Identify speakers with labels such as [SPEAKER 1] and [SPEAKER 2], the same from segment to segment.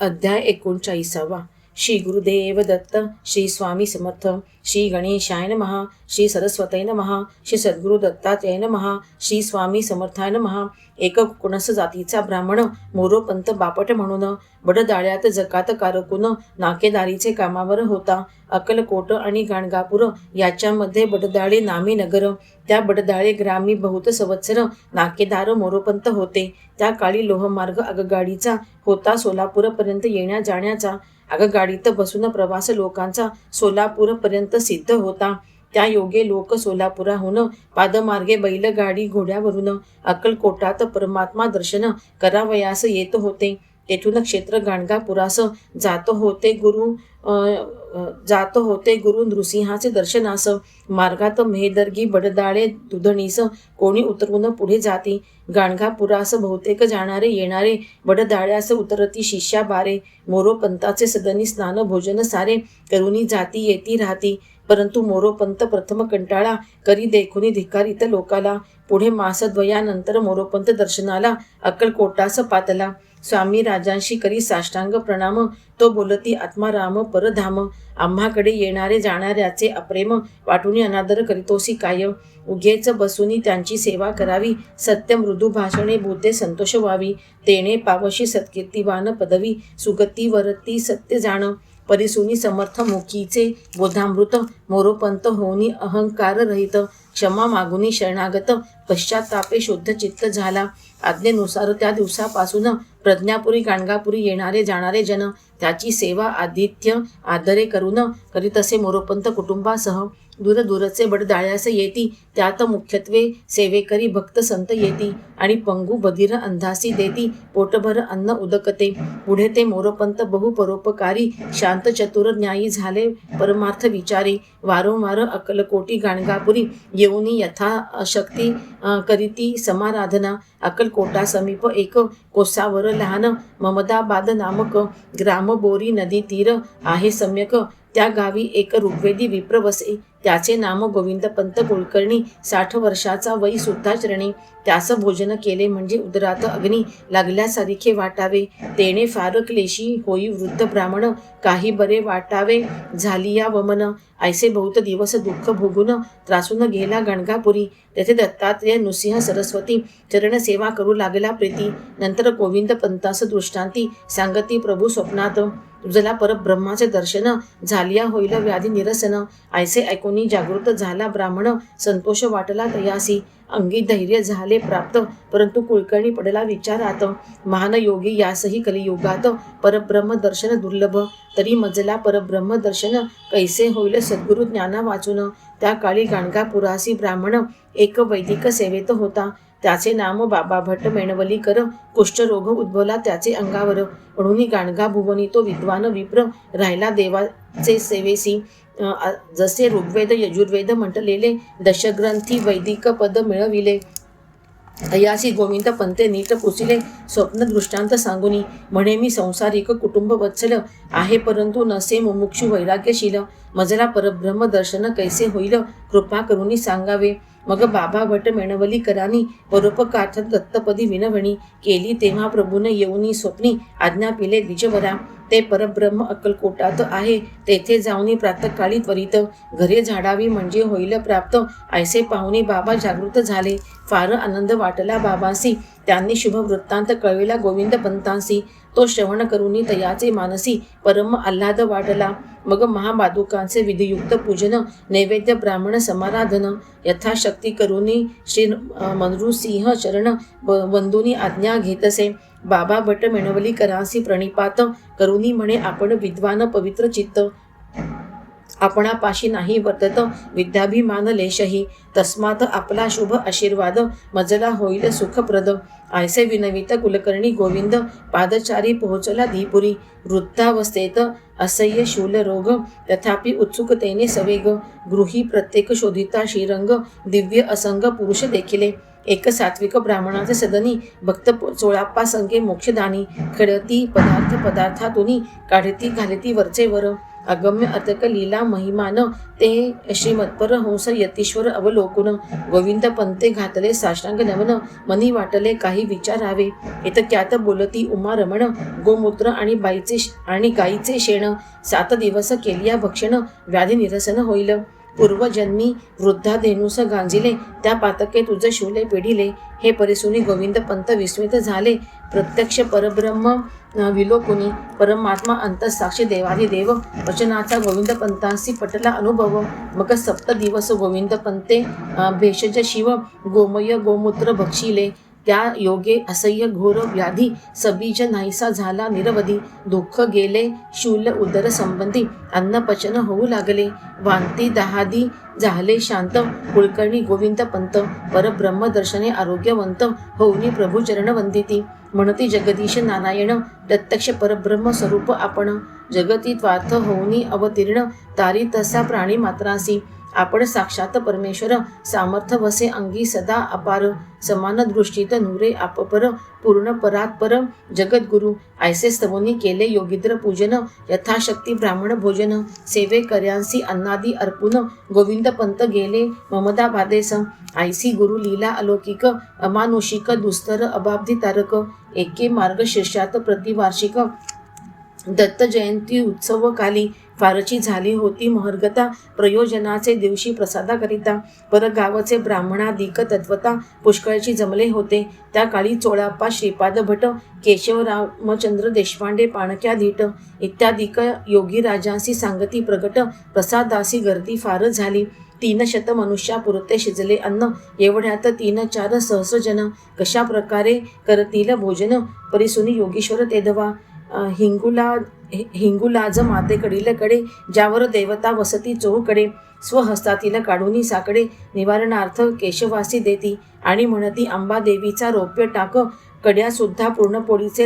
[SPEAKER 1] अध्याय एकोणचाळीसावा. श्री गुरुदेव दत्त श्री स्वामी समर्थ श्री गणेशाय नमः श्री सरस्वतय नमः श्री सद्गुरु दत्तात्रय नमः श्री स्वामी समर्थाय नमः. एक कुणस जातीचा ब्राह्मण मोरोपंत बापट म्हणून बडदाळ्यात जकात कारकून नाकेदारीचे कामावर होता. अक्कलकोट आणि गाणगापूर याच्यामध्ये बडदाळे नामी नगर. त्या बडदाळे ग्रामी बहुत संवत्सर नाकेदार मोरोपंत होते. त्या काळी लोहमार्ग आगगाडीचा होता सोलापूरपर्यंत येण्या जाण्याचा अगं गाडीत बसून प्रवास लोकांचा सोलापूरपर्यंत सिद्ध होता. त्या योगे लोक सोलापुराहून पादमार्गे बैलगाडी घोड्यावरून अक्कलकोटात परमात्मा दर्शन करावयास येत होते. तेथून क्षेत्र गाणगापुरास जात होते गुरु जात होते गुरु नृसिंहाचे दर्शनास. मार्गात मेहदर्गी बडदाळे दुधणीस. कोणी उतरून पुढे जाती. गाणगापुरास बहुतेक जाणारे येणारे. बडदाळ्यास उतरती शिष्या बारे. मोरोपंताचे सदनी स्नान भोजन सारे. करुणी जाती येती राहती. परंतु मोरोपंत प्रथम कंटाळा. करी देखुनी धिकारित लोकाला. पुढे मासद्वयानंतर मोरोपंत दर्शनाला. अक्कलकोटास पातला. स्वामी राजांशी करी साष्टांग प्रणाम. तो बोलती आत्माराम परधाम. आम्हाकडे येणारे जाणाऱ्याचे अप्रेम वाटून अनादर करीतोसी कायम. उगेच बसूनी त्यांची सेवा करावी. सत्य मृदू भाषणे बोलते संतोष व्हावी. तेणे पावशी सत्कीर्तिवान पदवी. सुगती वरती सत्य जाण. परिसुनी समर्थ मुखीचे बोधामृत. मोरोपंत होनी अहंकार रहित. क्षमा मागुनी शरणागत. पश्चातापे शुद्ध चित्त झाला. आज्ञेनुसार त्या दिवसापासून प्रज्ञापुरी गाणगापुरी येणारे जाणारे जन त्याची सेवा आदित्य आदरे करून करीत असे मोरोपंत कुटुंबासह. दूरदूरचे बडदाळ्यास येती त्यात मुख्यत्वे सेवेकरी भक्त संत येती आणि पंगू बधीर अंधासी देती पोटभर अन्न उदकते. पुढे ते मोरोपंत बहुपरोपकारी शांत चतुर न्यायी झाले परमार्थ विचारी. वारंवार अकलकोटी गाणगापुरी येऊनी यथाशक्ती करीती समाराधना. अक्कलकोटा समीप एक कोसावर लहान ममदाबाद नामक ग्राम बोरी नदी तीर आहे. सम्यक त्या गावी एक ऋग्वेदी विप्र वसे त्याचे नाम गोविंदपंत कुलकर्णी साठ वर्षाचा वय सुद्धा चरणी त्यास भोजन केले म्हणजे उदरात अग्नी लागल्यासारखे वाटावे. तेने फार क्लेशी होई वृद्ध ब्राह्मण काही बरे वाटावे झाली या वमन. ऐसे बहुत दिवस दुःख भोगून त्रासून गेला गणगापुरी. तेथे दत्तात्रेय नृसिंह सरस्वती चरण सेवा करू लागला प्रीती. नंतर गोविंद पंतास दृष्टांती सांगती प्रभू स्वप्नात. तुझला परब्रह्माचे दर्शन झालिया होईल व्याधी निरसन. ऐसे ऐकोनी जागृत झाला ब्राह्मण संतोष वाटला तयासी. अंगी धैर्य झाले प्राप्त परंतु कुलकर्णी पडला विचारात. महान योगी यासही कलियुगात. परब्रह्म दर्शन दुर्लभ तरी मजला परब्रह्म दर्शन कैसे होईल? सद्गुरु ज्ञाना वाचून त्या काळी गाणगापुरासी ब्राह्मण एक वैदिक सेवेत होता. त्याचे नाम बाबा भट्ट मेणवलीकर. कुष्ठरोग उद्भवला त्याचे अंगावर. म्हणून गाणगा भुवनी तो विद्वान विप्र राहिला देवाचे सेवेसी. जसे ऋग्वेद यजुर्वेद म्हटलेले दशग्रंथी वैदिक पद मिळविले. अयासी गोविंद पंते नीट पुसिले स्वप्न दृष्टांत सांगुनी. म्हणे मी संसारिक कुटुंब वत्सल आहे परंतु नसे मुमुक्षु वैराग्यशील. मजला परब्रह्म दर्शन कैसे होईल? कृपा करुनी सांगावे. मग बाबा भट मेणवलीकरांनी परोपकार्थ दत्तपदी विनवणी केली तेव्हा प्रभूने येऊनी स्वप्नी आज्ञा पिले द्विजवरा. ते परब्रह्म अक्कलकोटात आहे तेथे जाऊनी प्रातकाळी त्वरित घरे झाडावी म्हणजे होईल प्राप्त. ऐसे पाहुणे बाबा जागृत झाले. फार आनंद वाटला बाबांसी त्यांनी शुभ वृत्तांत कळविला गोविंद पंतांसी तो श्रवण करूनी तयाचे मानसी परम आल्हाद वाटला. मग महामादुकांचे विधियुक्त पूजन नैवेद्य ब्राह्मण समाराधन यथाशक्ती करुनी श्री अ, मनरुसिंह चरण व- आज्ञा घेतसे. बाबा भट मेणवलीकरांसी प्रणिपात करुनी म्हणे आपण विद्वान पवित्र चित्त. आपणापाशी नाही वर्तत. विद्याभिमान लेशही तस्मात आपला शुभ आशीर्वाद मजला होईल सुखप्रद. आयसे विनवित कुलकर्णी गोविंद. पादचारी पोहोचला धीपुरी. वृद्धावस्थेत असह्य शूल रोग तथापि उत्सुकतेने सवेग. गृही प्रत्येक शोधिता श्रीरंग. दिव्य असंग पुरुष देखिले. एक सात्विक ब्राह्मणाचे सदनी. भक्त चोळाप्पा संगे मोक्षदानी. खेळती पदार्थ पदार्थातुनी. काढती घालती वरचे वर अगम्य अतक लीला महिमान ते श्रीमत्पर हंस यतीश्वर अवलोकुन. गोविंद पंते घातले साष्टांग नमन मनी वाटले काही विचारावे. इतक्यात बोलती उमा रमण गोमूत्र आणि बाईचे आणि गाईचे शेण. सात दिवस केलिया भक्षण व्याधी निरसन होईल. पूर्वजन्मी वृद्धा धेनुस गांजिले त्या पातके तुझं शिवले पिढिले. हे परिसुनी गोविंद पंत विस्मित झाले. प्रत्यक्ष परब्रह्म विलोकुनी परमात्मा अंतसाक्षी देवाधी देव वचनाचा गोविंद पंतांसी पटला अनुभव. मग सप्त दिवस गोविंद पंते भेषज शिव गोमय गोमूत्र भक्षिले त्या योगे असह्य घोर व्याधी सबीज नाहीसा झाला निरवधी. दुःख गेले शूल उदर संबंधी. अन्नपचन होऊ लागले. वांती दहादी झाले शांत. कुलकर्णी गोविंद पंत. परब्रह्मदर्शने आरोग्यवंत. होऊनी प्रभू चरणवंदिती. म्हणती जगदीश नारायण प्रत्यक्ष परब्रह्म स्वरूप आपण. जगती त्वार्थ होऊनी अवतीर्ण. तारी तसा प्राणी मात्रासी. आपण साक्षात परमेश्वर सामर्थ वसे अंगी सदा अपार समान दृष्टीत नुरे आपपर पूर्ण परात्पर जगद्गुरु ऐसे स्तवनी केले योगिद्र पूजन यथाशक्ती ब्राह्मण भोजन सेवे कर्यांसी अन्नादी अर्पुन गोविंद पंत गेले ममदा बादेस गुरु लीला अलौकिक अमानुषिक दुस्तर अबाब्धी तारक एके मार्ग शीर्षात प्रतिवार्षिक दत्त जयंती उत्सव काली फारची झाली होती महर्गता प्रयोजनाचे दिवशी प्रसादाकरिता. परगावचे ब्राह्मणाधिक तत्वता पुष्कळची जमले होते. त्या काळी चोळाप्पा श्रीपाद भट केशव रामचंद्र देशपांडे पाणक्याधीट इत्यादिक योगी राजांशी सांगती प्रगट प्रसादासी गर्दी फार झाली. तीन शत मनुष्यापुरते शिजले अन्न एवढ्यात तीन चार सहस्रजन कशा प्रकारे करतील भोजन? परिसुनी योगेश्वर तेधवा हिंगुला हिंगुलाज मातेकडील कडे ज्यावर देवता वसती चोहकडे स्वहस्तातील काढूनी साकडे निवारणार्थ केशवासी देती आणि म्हणती अंबा देवीचा रौप्य टाक कड्या सुद्धा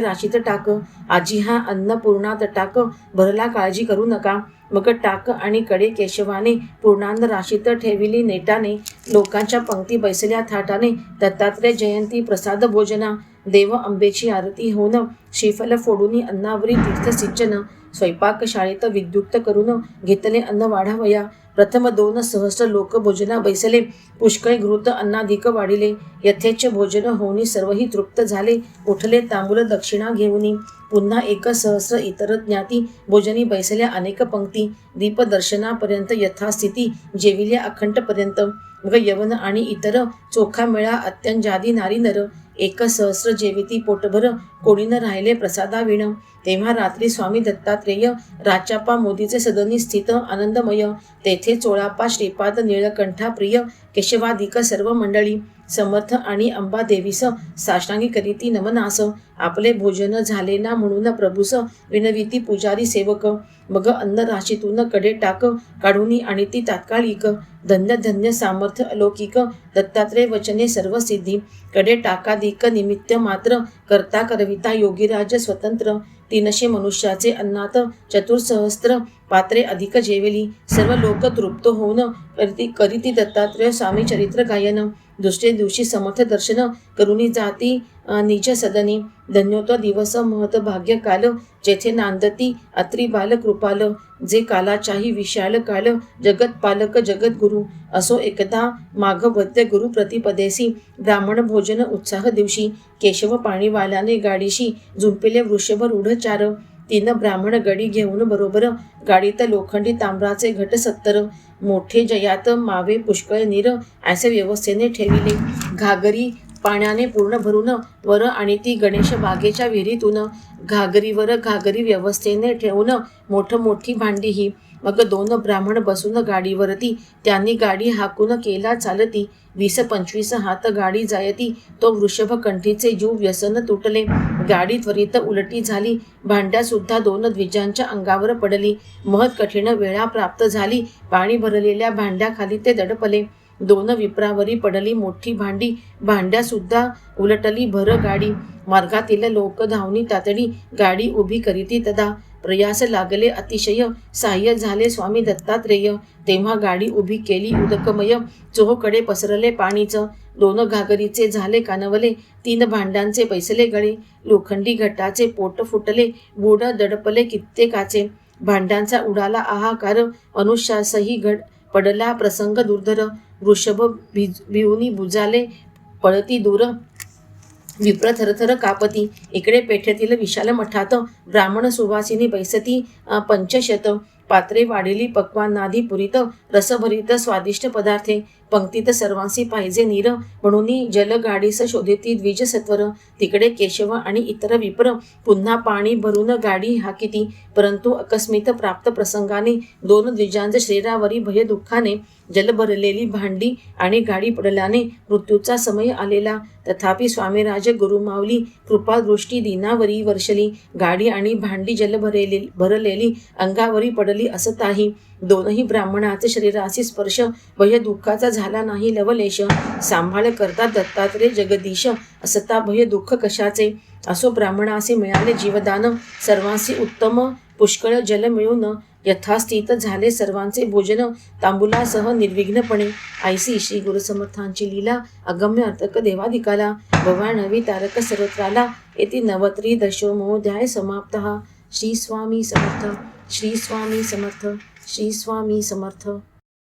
[SPEAKER 1] राशीत टाक आजी हा अन्नपूर्णात टाक भरला काळजी करू नका मग टाक आणि कडे केशवाने पूर्णांद राशीत ठेविली नेटाने लोकांच्या पंक्ती बैसल्या थाटाने दत्तात्रय जयंती प्रसाद भोजना देव आंबेची आरती होऊन शेफल फोडून अन्नावरी तीर्थ सिंचन स्वयंपाक शाळेत विद्युक्त करून घेतले अन्न वाढावया. प्रथम दोन सहस्र लोक भोजना बैसले. पुष्कळ घृत अन्नाधिक वाढिले. यथेच्छ भोजन होऊनी सर्वही तृप्त झाले. उठले तांबूल दक्षिणा घेऊनी. पुन्हा एक सहस्र इतर ज्ञाती भोजनी बैसल्या अनेक पंक्ती. दीपदर्शनापर्यंत यथास्थिती जेविल्या अखंडपर्यंत. मग यवन आणि इतर चोखा मेळा अत्यंजादी नारी नर एक सहस्र जेविती पोटभर कोणी न राहिले प्रसादाविण. तेव्हा रात्री स्वामी दत्तात्रेय राचापा मोदीचे सदनी स्थित आनंदमय तेथे चोळापा श्रीपाद निळकंठा प्रिय केशवाधिक सर्व मंडळी समर्थ आणि अंबा देवीस साष्टांगी करीती नमनास. आपले भोजन झाले ना म्हणून प्रभूस विनविती पुजारी सेवक. मग अन्न राशीतून कडे टाक काढूनी आणि ती तात्कालिक. धन्य धन्य सामर्थ्य अलौकिक दत्तात्रय वचने सर्व सिद्धी. कडे टाकाधिक निमित्त मात्र करता करविता योगीराज स्वतंत्र. तीनशे मनुष्याचे अन्नात चतुर्सहस्त्र पात्रे अधिक जेवेली. सर्व लोक तृप्त होऊन करीती करीती दत्तात्रय स्वामी चरित्र गायन. दुसरे दिवशी समर्थ दर्शन करुणी जाती निज सदनी. धन्योत्व दिवस महत भाग्य काल जेथे नांदती अत्री बाल कृपाल जे कालाचाही विशाल काल जगत पालक जगत गुरु. असो एकदा माघ वद्य गुरु प्रतिपदेसी ब्राह्मण भोजन उत्साह दिवशी. केशव पाणीवाल्याने गाडीशी झुंपिले वृषभ उढचार. चार तीन ब्राह्मण गडी घेऊन बरोबर गाडीत लोखंडी तांब्राचे घट सत्तर मोठे जयात मावे पुष्कळ नीर असे व्यवस्थेने ठेविले. घागरी पाण्याने पूर्ण भरून वर आणि ती गणेश बागेच्या विहिरीतून घागरीवर घागरी व्यवस्थेने ठेवून मोठ मोठी भांडी ही मग दोन ब्राह्मण बसून गाडीवरती. त्यांनी गाडी हाकून केला चालती. वीस पंचवीस हात गाडी जायती. तो वृषभ कंठीचे जीव व्यसन तुटले. गाडी त्वरित उलटी झाली. भांड्या सुद्धा दोन द्विजांच्या अंगावर पडली. महत कठीण वेळा प्राप्त झाली. पाणी भरलेल्या भांड्याखाली ते दडपले. दोन विप्रावरी पडली मोठी भांडी भांड्यासुद्धा उलटली भर गाडी. मार्गातील लोक धावणी तातडी गाडी उभी करीती तदा प्रयास लागले अतिशय सहाय्य झाले स्वामी दत्तात्रेय. तेव्हा गाडी उभी केली उदकमय चोहकडे पसरले पाणीचं. दोन घागरीचे झाले कानवले तीन भांड्यांचे पैसले गळे. लोखंडी घटाचे पोट फुटले बुड दडपले कित्येकाचे. भांड्यांचा उडाला आहाकार अनुशासही घड पडला प्रसंग दुर्धर. वृषभ भिज भिवनी बुजाले पळती दूर. विप्र थरथर कापती. इकडे पेठेतील विशाल मठात ब्राह्मण सुवासिनी बैसती पंचशत. पात्रे वाढेली पक्वानादी पुरीत. रसभरीत स्वादिष्ट पदार्थे. पंक्तीत सर्वांसी पाहिजे नीर. म्हणून जलगाडीस शोधेती द्विजसत्वर तिकडे केशव आणि इतर विप्र. पुन्हा पाणी भरून गाडी हाकिती. परंतु अकस्मित प्राप्त प्रसंगाने दोन द्विजांच शरीरावरी भय दुःखाने जल भरलेली भांडी आणि गाडी पडल्याने मृत्यूचा समय आलेला. तथापि स्वामीराज गुरुमावली कृपादृष्टी दिनावरी वर्षली. गाडी आणि भांडी जलभरेली भरलेली अंगावरी पडली असताही दोनही ब्राह्मणाचे शरीराशी स्पर्श भय दुःखाचा झाला नाही लवलेश. सांभाळ करता दत्तात्रय जगदीश असता भय दुःख कशाचे? असो ब्राह्मणासे मिळाले जीवदान. सर्वांशी उत्तम पुष्कळ जल मिळून यथास्थित झाले सर्वांचे भोजन तांबुलासह निर्विघ्नपणे. आयसी श्री गुरुसमर्थांची लीला अगम्य अर्थक देवाधिकाला भवानवी तारक सर्वत्राला येथे नवत्री दशोमोध्याय समाप्त. श्री स्वामी समर्थ श्री स्वामी समर्थ श्री स्वामी समर्थ.